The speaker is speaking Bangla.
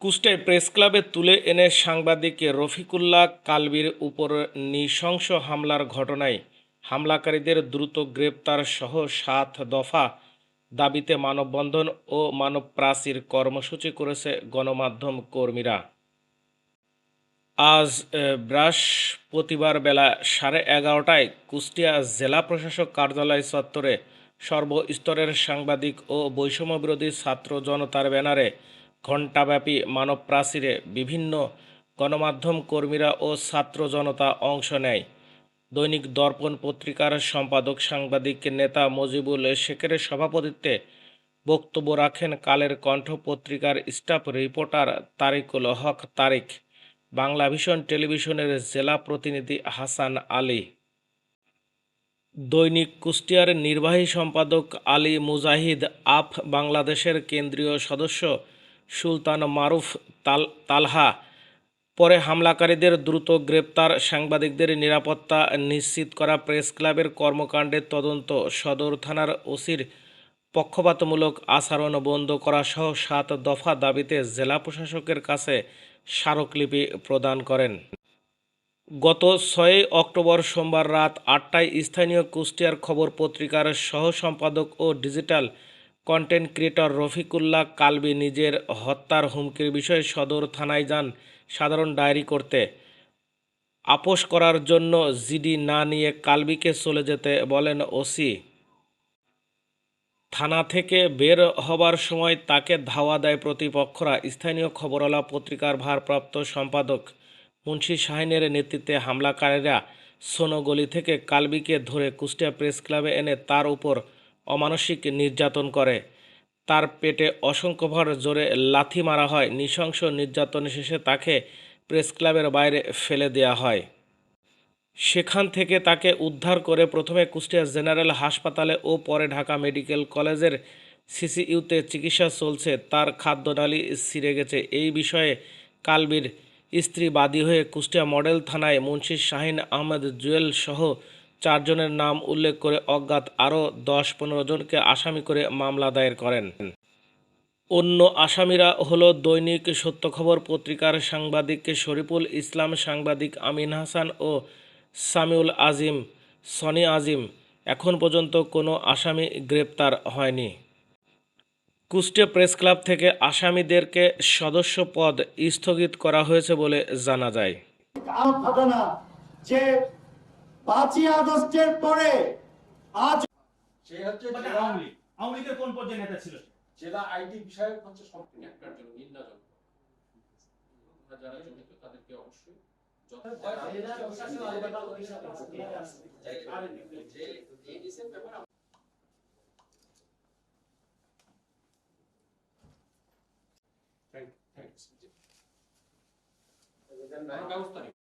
কুষ্টায় প্রেস ক্লাবে তুলে এনে সাংবাদিক রফিকুল্লাহ কালবির উপর নৃশংস হামলার ঘটনায় হামলাকারীদের দ্রুত গ্রেপ্তার সহ সাত দফা দাবিতে মানববন্ধন ও মানব প্রাচীর কর্মসূচি করেছে গণমাধ্যম কর্মীরা। আজ বৃহস্পতিবার বেলা সাড়ে এগারোটায় কুষ্টিয়া জেলা প্রশাসক কার্যালয় চত্বরে সর্বস্তরের সাংবাদিক ও বৈষম্যবিরোধী ছাত্র জনতার ব্যানারে ঘণ্টাব্যাপী মানব প্রাচীরে বিভিন্ন গণমাধ্যম কর্মীরা ও ছাত্র জনতা অংশ নেয়। দৈনিক দর্পণ পত্রিকার সম্পাদক, সাংবাদিক নেতা মজিবুল শেখের সভাপতিত্বে বক্তব্য রাখেন কালের কণ্ঠ পত্রিকার staff reporter Tariqul Haque Tariq, Bangla vision টেলিভিশনের জেলা প্রতিনিধি হাসান আলী। দৈনিক কুষ্টিয়ার নির্বাহী সম্পাদক আলী মুজাহিদ আপ বাংলাদেশের কেন্দ্রীয় সদস্য সুলতান মারুফ তাল, তালহা। পরে হামলাকারীদের দ্রুত গ্রেপ্তার, সাংবাদিকদের নিরাপত্তা নিশ্চিত করা প্রেস ক্লাবের কর্মকাণ্ডের তদন্ত, সদর থানার ওসির পক্ষপাতমূলক আচরণ বন্ধ করা সহ সাত দফা দাবিতে জেলা প্রশাসকের কাছে স্মারকলিপি প্রদান করেন। গত ছয়ই অক্টোবর সোমবার রাত আটটায় স্থানীয় কুষ্টিয়ার খবর পত্রিকার সহ সম্পাদক ও digital content creator Rafiqullah Kalbi নিজের হত্যার হুমকির বিষয়ে সদর থানায় যান সাধারণ ডায়েরি করতে। আপোষ করার জন্য জিডি না নিয়ে কালবিকে চলে যেতে বলেন ওসি। থানা থেকে বের হবার সময় তাকে ধাওয়া দেয় প্রতিপক্ষরা। স্থানীয় খবরওয়ালা পত্রিকার ভারপ্রাপ্ত সম্পাদক মুন্সি শাহিনের নেতৃত্বে হামলাকারীরা সোনোগলি থেকে কালবিকে ধরে কুষ্টিয়া প্রেস ক্লাবে এনে তার উপর অমানসিক নির্যাতন করে। তার পেটে অসংখ্যবার জোরে লাথি মারা হয়। নৃশংস নির্যাতন শেষে তাকে প্রেস ক্লাবের বাইরে ফেলে দেওয়া হয়। সেখান থেকে তাকে উদ্ধার করে প্রথমে কুষ্টিয়া জেনারেল হাসপাতালে ও পরে ঢাকা মেডিকেল কলেজের সিসিইউতে চিকিৎসা চলছে। তার খাদ্যনালী ছিঁড়ে গেছে। এই বিষয়ে কালবির স্ত্রী বাদী হয়ে কুষ্টিয়া মডেল থানায় মুন্সি শাহিন আহমেদ জুয়েল সহ চারজনের নাম উল্লেখ করে অজ্ঞাত আরও দশ পনেরো জনকে আসামি করে মামলা দায়ের করেন। অন্য আসামিরা হলো দৈনিক সত্য খবর পত্রিকার সাংবাদিক শরীফুল ইসলাম, সাংবাদিক আমিন হাসান ও সামিউল আজিম, সনি আজিম। এখন পর্যন্ত কোনো আসামি গ্রেপ্তার হয়নি। কুষ্টিয়া প্রেস ক্লাব থেকে আসামিদেরকে সদস্য পদ স্থগিত করা হয়েছে বলে জানা যায়। যে পাঁচই আগস্টের পরে আজ সে হচ্ছে মানে আওয়ামী লীগ। আওয়ামী লীগের কোন পর্যায়ে নেতা ছিল? জেলা আইটি বিষয়ক হচ্ছে সম্পূর্ণ একটার জন্য নিন্দাজনক যারা জড়িত তাদেরকে অবশ্যই ব্যবস্থা নিই